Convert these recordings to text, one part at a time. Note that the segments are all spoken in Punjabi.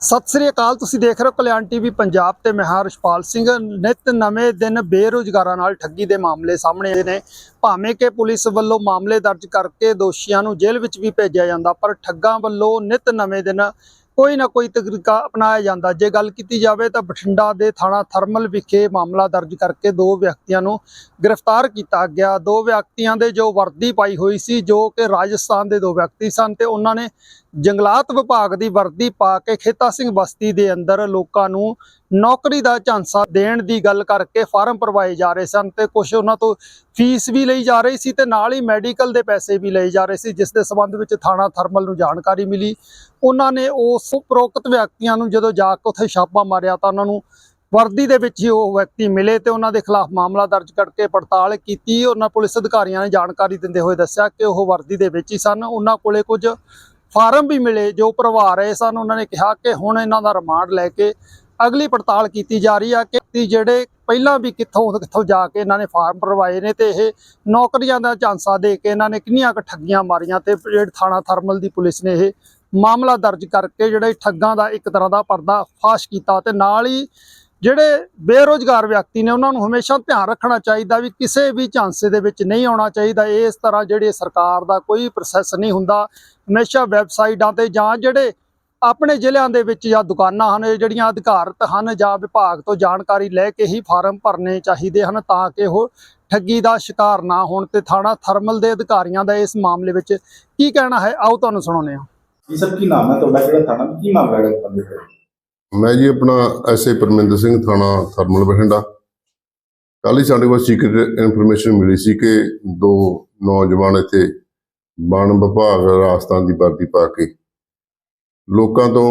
ਸਤਿ ਸ੍ਰੀ ਅਕਾਲ, ਤੁਸੀਂ ਦੇਖ ਰਹੇ ਹੋ ਕਲਿਆਣ ਟੀਵੀ ਪੰਜਾਬ ਤੇ ਮੈਂ ਹਾਂ ਰਸ਼ਪਾਲ ਸਿੰਘ। ਨਿਤ ਨਵੇਂ ਦਿਨ ਬੇਰੁਜ਼ਗਾਰਾਂ ਨਾਲ ਠੱਗੀ ਦੇ ਮਾਮਲੇ ਸਾਹਮਣੇ ਆਏ ਨੇ। ਭਾਵੇਂ ਕਿ ਪੁਲਿਸ ਵੱਲੋਂ ਮਾਮਲੇ ਦਰਜ ਕਰਕੇ ਦੋਸ਼ੀਆਂ ਨੂੰ ਜੇਲ੍ਹ ਵਿੱਚ ਵੀ ਭੇਜਿਆ ਜਾਂਦਾ, ਪਰ ਠੱਗਾਂ ਵੱਲੋਂ ਨਿਤ ਨਵੇਂ ਦਿਨ ਕੋਈ ਨਾ ਕੋਈ ਤਰੀਕਾ ਅਪਣਾਇਆ ਜਾਂਦਾ। ਜੇ ਗੱਲ ਕੀਤੀ ਜਾਵੇ ਤਾਂ ਬਠਿੰਡਾ ਦੇ ਥਾਣਾ ਥਰਮਲ ਵਿਖੇ ਮਾਮਲਾ ਦਰਜ ਕਰਕੇ ਦੋ ਵਿਅਕਤੀਆਂ ਨੂੰ ਗ੍ਰਿਫਤਾਰ ਕੀਤਾ ਗਿਆ। ਦੋ ਵਿਅਕਤੀਆਂ ਦੇ ਜੋ ਵਰਦੀ ਪਾਈ ਹੋਈ ਸੀ, ਜੋ ਕਿ ਰਾਜਸਥਾਨ ਦੇ ਦੋ ਵਿਅਕਤੀ ਸਨ ਤੇ ਉਹਨਾਂ ਨੇ ਜੰਗਲਾਤ ਵਿਭਾਗ ਦੀ ਵਰਦੀ ਪਾ ਕੇ ਖੇਤਾ ਸਿੰਘ ਬਸਤੀ ਦੇ ਅੰਦਰ ਲੋਕਾਂ ਨੂੰ ਨੌਕਰੀ ਦਾ ਝਾਂਸਾ ਦੇਣ ਦੀ ਗੱਲ ਕਰਕੇ ਫਾਰਮ ਭਰਵਾਏ ਜਾ ਰਹੇ ਸਨ ਤੇ ਕੁਝ ਉਹਨਾਂ ਤੋਂ ਫੀਸ ਵੀ ਲਈ ਜਾ ਰਹੀ ਸੀ ਤੇ ਨਾਲ ਹੀ ਮੈਡੀਕਲ ਦੇ ਪੈਸੇ ਵੀ ਲਏ ਜਾ ਰਹੇ ਸੀ, ਜਿਸ ਦੇ ਸਬੰਧ ਵਿੱਚ ਥਾਣਾ ਥਰਮਲ ਨੂੰ ਜਾਣਕਾਰੀ ਮਿਲੀ। ਉਹਨਾਂ ਨੇ ਉਸ ਉਪਰੋਕਤ ਵਿਅਕਤੀਆਂ ਨੂੰ ਜਦੋਂ ਜਾ ਕੇ ਉੱਥੇ ਛਾਪਾ ਮਾਰਿਆ ਤਾਂ ਉਹਨਾਂ ਨੂੰ ਵਰਦੀ ਦੇ ਵਿੱਚ ਹੀ ਉਹ ਵਿਅਕਤੀ ਮਿਲੇ ਤੇ ਉਹਨਾਂ ਦੇ ਖਿਲਾਫ ਮਾਮਲਾ ਦਰਜ ਕਰਕੇ ਪੜਤਾਲ ਕੀਤੀ। ਉਹਨਾਂ ਪੁਲਿਸ ਅਧਿਕਾਰੀਆਂ ਨੇ ਜਾਣਕਾਰੀ ਦਿੰਦੇ ਹੋਏ ਦੱਸਿਆ ਕਿ ਉਹ ਵਰਦੀ ਦੇ ਵਿੱਚ ਹੀ ਸਨ। ਉਹਨਾਂ ਕੋਲੇ ਕੁਝ ਫਾਰਮ ਵੀ ਮਿਲੇ, ਜੋ ਭਰਵਾ ਰਹੇ ਸਨ, ਉਹਨਾਂ ਨੇ ਕਿਹਾ ਕਿ ਹੁਣ ਇਹਨਾਂ ਦਾ ਰਿਮਾਂਡ ਲੈ ਕੇ ਅਗਲੀ ਪੜਤਾਲ ਕੀਤੀ ਜਾ ਰਹੀ ਆ ਕਿ ਜਿਹੜੇ ਪਹਿਲਾਂ ਵੀ ਕਿੱਥੋਂ ਕਿੱਥੋਂ ਜਾ ਕੇ ਇਹਨਾਂ ਨੇ ਫਾਰਮ ਭਰਵਾਏ ਨੇ ਤੇ ਇਹ ਨੌਕਰੀਆਂ ਦਾ ਝਾਂਸਾ ਦੇ ਕੇ ਇਹਨਾਂ ਨੇ ਕਿੰਨੀਆਂ ਕੁ ਠੱਗੀਆਂ ਮਾਰੀਆਂ ਤੇ ਜਿਹੜੇ ਥਾਣਾ ਥਰਮਲ ਦੀ ਪੁਲਿਸ ਨੇ ਇਹ ਮਾਮਲਾ ਦਰਜ ਕਰਕੇ ਜਿਹੜੇ ਠੱਗਾਂ ਦਾ ਇੱਕ ਤਰ੍ਹਾਂ ਦਾ ਪਰਦਾ ਫਾਸ਼ ਕੀਤਾ ਤੇ ਨਾਲ ਹੀ ਜਿਹੜੇ ਬੇਰੋਜ਼ਗਾਰ ਵਿਅਕਤੀ ਨੇ, ਉਹਨਾਂ ਨੂੰ ਹਮੇਸ਼ਾ ਧਿਆਨ ਰੱਖਣਾ ਚਾਹੀਦਾ ਵੀ ਕਿਸੇ ਵੀ ਝਾਂਸੇ ਦੇ ਵਿੱਚ ਨਹੀਂ ਆਉਣਾ ਚਾਹੀਦਾ। ਇਸ ਤਰ੍ਹਾਂ ਜਿਹੜੇ ਸਰਕਾਰ ਦਾ ਕੋਈ ਪ੍ਰੋਸੈਸ ਨਹੀਂ ਹੁੰਦਾ। ਹਮੇਸ਼ਾ ਵੈਬਸਾਈਟਾਂ ਤੇ ਜਾਂ ਜਿਹੜੇ ਆਪਣੇ ਜ਼ਿਲ੍ਹਿਆਂ ਦੇ ਵਿੱਚ ਜਾਂ ਦੁਕਾਨਾਂ ਹਨ ਜਿਹੜੀਆਂ ਅਧਿਕਾਰਤ ਹਨ ਜਾਂ ਵਿਭਾਗ ਤੋਂ ਜਾਣਕਾਰੀ ਲੈ ਕੇ ਹੀ ਫਾਰਮ ਭਰਨੇ ਚਾਹੀਦੇ ਹਨ ਤਾਂ ਕਿ ਉਹ ਠੱਗੀ ਦਾ ਸ਼ਿਕਾਰ ਨਾ ਹੋਣ ਤੇ ਥਾਣਾ ਥਰਮਲ ਦੇ ਅਧਿਕਾਰੀਆਂ ਦਾ ਇਸ ਮਾਮਲੇ ਵਿੱਚ ਕੀ ਕਹਿਣਾ ਹੈ? ਆਓ ਤੁਹਾਨੂੰ ਸੁਣਾਉਂਦੇ ਹਾਂ। ਜੀ ਸਰ, ਕੀ ਨਾਮ ਹੈ ਤੁਹਾਡਾ? ਕਿਹੜਾ ਥਾਣਾ? ਕੀ ਮਾਮਲਾ ਹੈ ਬੰਦੇ ਦਾ ਮੈਂ ਜੀ ਆਪਣਾ ਐਸਏ ਪਰਮਿੰਦਰ ਸਿੰਘ ਥਾਣਾ ਥਰਮਲ ਬਠਿੰਡਾ। ਕੱਲ੍ਹ ਹੀ ਸਾਡੇ ਕੋਲ ਸੀਕ੍ਰੀਟ ਇਨਫੋਰਮੇਸ਼ਨ ਮਿਲੀ ਸੀ ਕਿ ਦੋ ਨੌਜਵਾਨ ਇੱਥੇ ਵਣ ਵਿਭਾਗ ਰਾਜਸਥਾਨ ਦੀ ਵਰਦੀ ਪਾ ਕੇ ਲੋਕਾਂ ਤੋਂ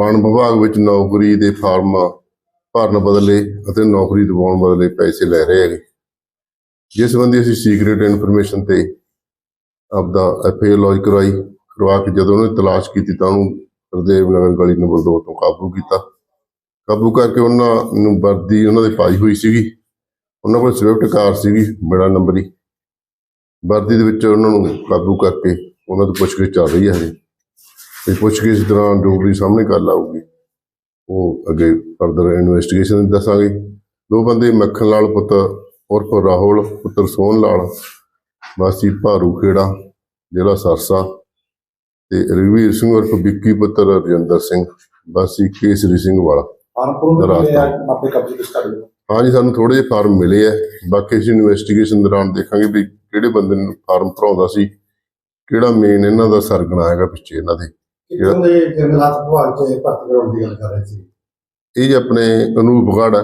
ਵਣ ਵਿਭਾਗ ਵਿੱਚ ਨੌਕਰੀ ਦੇ ਫਾਰਮ ਭਰਨ ਬਦਲੇ ਅਤੇ ਨੌਕਰੀ ਦਿਵਾਉਣ ਬਦਲੇ ਪੈਸੇ ਲੈ ਰਹੇ ਹੈਗੇ। ਜਿਸ ਸੰਬੰਧੀ ਅਸੀਂ ਸੀਕ੍ਰੀਟ ਇਨਫੋਰਮੇਸ਼ਨ ਤੇ ਆਪਦਾ ਐਫਆਈਆਰ ਲੌਜ ਕਰਵਾਈ ਕਰਵਾ ਕੇ ਜਦੋਂ ਉਹਨੇ ਤਲਾਸ਼ ਕੀਤੀ ਤਾਂ ਉਹਨੂੰ ਹਰਦੇਵ ਨਗਰ ਗਲੀ ਨੰਬਰ 2 ਤੋਂ ਕਾਬੂ ਕੀਤਾ। ਕਾਬੂ ਕਰਕੇ ਉਹਨਾਂ ਨੂੰ ਵਰਦੀ ਉਹਨਾਂ ਦੇ ਪਾਈ ਹੋਈ ਸੀਗੀ। ਉਹਨਾਂ ਕੋਲ ਸਵਿਫਟ ਕਾਰ ਸੀਗੀ, ਬੜਾ ਨੰਬਰੀ ਵਰਦੀ ਦੇ ਵਿੱਚ ਉਹਨਾਂ ਨੂੰ ਕਾਬੂ ਕਰਕੇ ਉਹਨਾਂ ਤੋਂ ਪੁੱਛਗਿੱਛ ਚੱਲ ਰਹੀ ਹੈ ਹਜੇ। ਤੇ ਪੁੱਛਗਿੱਛ ਦੌਰਾਨ ਜੋ ਵੀ ਸਾਹਮਣੇ ਗੱਲ ਆਊਗੀ, ਉਹ ਅੱਗੇ ਫਰਦਰ ਇਨਵੈਸਟੀਗੇਸ਼ਨ ਦੱਸਾਂਗੇ। ਦੋ ਬੰਦੇ ਮੱਖਣ ਲਾਲ ਪੁੱਤ, ਉਰਫ ਰਾਹੁਲ ਪੁੱਤਰ ਸੋਹਣ ਲਾਲ ਵਾਸੀ ਭਾਰੂ ਖੇੜਾ ਜ਼ਿਲ੍ਹਾ ਸਰਸਾ। ਤੇ ਰਘਵੀਰ ਸਿੰਘ ਉਰਫ ਵਿੱਕੀ ਪੁੱਤਰ ਰਜਿੰਦਰ ਸਿੰਘ ਵਾਸੀ ਕੇਸਰੀ ਸਿੰਘ ਵਾਲਾ। ਆਪੇ ਕਬਜ਼ੇ ਵਿੱਚ ਕਰ ਲਿਆ। ਹਾਂਜੀ ਸਾਨੂੰ ਥੋੜੇ ਜਿਹੇ ਫਾਰਮ ਮਿਲੇ ਆ। ਬਾਕੀ ਅਸੀਂ ਇਨਵੈਸਟੀਗੇਸ਼ਨ ਦੌਰਾਨ ਦੇਖਾਂਗੇ ਵੀ ਕਿਹੜੇ ਬੰਦੇ ਨੂੰ ਫਾਰਮ ਭਰਾਉਂਦਾ ਸੀ ਕਿਹੜਾ ਮੇਨ ਇਹਨਾਂ ਦਾ ਸਰਗਣਾ ਹੈਗਾ ਪਿੱਛੇ ਇਹਨਾਂ ਦੇ। ਕਿੱਥੋਂ ਦੇ ਜੰਗਲਾਤ ਵਿਭਾਗ ਚ ਭਰਤੀ ਕਰਾਉਣ ਦੀ ਗੱਲ ਕਰ ਰਹੇ ਸੀ? ਇਹ ਜੀ ਆਪਣੇ ਅਨੂਪਗੜ੍ਹ ਆ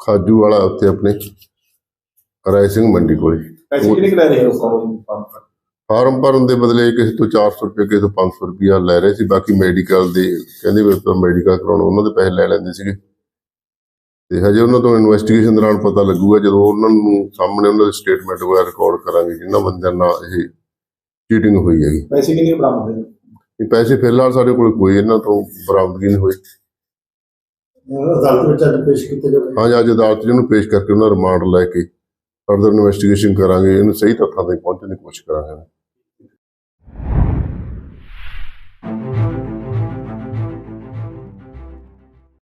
ਖਾਜੂ ਵਾਲਾ ਉੱਥੇ ਆਪਣੇ ਰਾਏ ਸਿੰਘ ਮੰਡੀ ਕੋਲੇ। ਪੈਸੇ ਕਿੰਨੇ ਕੁ ਲੈ ਰਹੇ ਹੋ ਫਾਰਮ ਫਾਰਮ ਭਰਨ? ਦੇ ਬਦਲੇ ਕਿਸੇ ਤੋਂ 400 ਰੁਪਏ ਕਿਸੇ ਤੋਂ 500 ਰੁਪਇਆ ਲੈ ਰਹੇ ਸੀ। ਬਾਕੀ ਮੈਡੀਕਲ ਦੇ ਕਹਿੰਦੇ ਵੀ ਆਪਾਂ ਮੈਡੀਕਲ ਕਰਾਉਣ ਉਹਨਾਂ ਦੇ ਪੈਸੇ ਲੈ ਲੈਂਦੇ ਸੀਗੇ। ਤੇ ਹਜੇ ਉਹਨਾਂ ਤੋਂ ਇਨਵੈਸਟੀਗੇਸ਼ਨ ਦੌਰਾਨ ਪਤਾ ਲੱਗੂਗਾ ਜਦੋਂ ਉਹਨਾਂ ਨੂੰ ਸਾਹਮਣੇ ਉਹਨਾਂ ਦੀ ਸਟੇਟਮੈਂਟ ਵਗੈਰਾ ਰਿਕਾਰਡ ਕਰਾਂਗੇ ਜਿਨ੍ਹਾਂ ਬੰਦਿਆਂ ਨਾਲ ਇਹ ਚੀਟਿੰਗ ਹੋਈ ਹੈਗੀ। ਪੈਸੇ ਕਿੰਨੇ ਬਰਾਮਦ ਹੋਏ? ਇਹ ਪੈਸੇ ਫਿਲਹਾਲ ਸਾਡੇ ਕੋਲ ਕੋਈ ਇਹਨਾਂ ਤੋਂ ਬਰਾਮਦਗੀ ਨਹੀਂ ਹੋਈ ਅਦਾਲਤ ਵਿੱਚ ਅੱਜ ਪੇਸ਼ ਕੀਤੇ ਜਾਵੇ ਹਾਂ ਅੱਜ ਅਦਾਲਤ 'ਚ ਇਹਨੂੰ ਪੇਸ਼ ਕਰਕੇ ਉਹਨਾਂ ਰਿਮਾਂਡ ਲੈ ਕੇ ਫਰਦਰ ਇਨਵੈਸਟੀਗੇਸ਼ਨ ਕਰਾਂਗੇ ਇਹਨੂੰ ਸਹੀ ਤੱਥਾਂ ਤੇ ਪਹੁੰਚਣ ਦੀ ਕੋਸ਼ਿਸ਼ ਕਰਾਂਗੇ।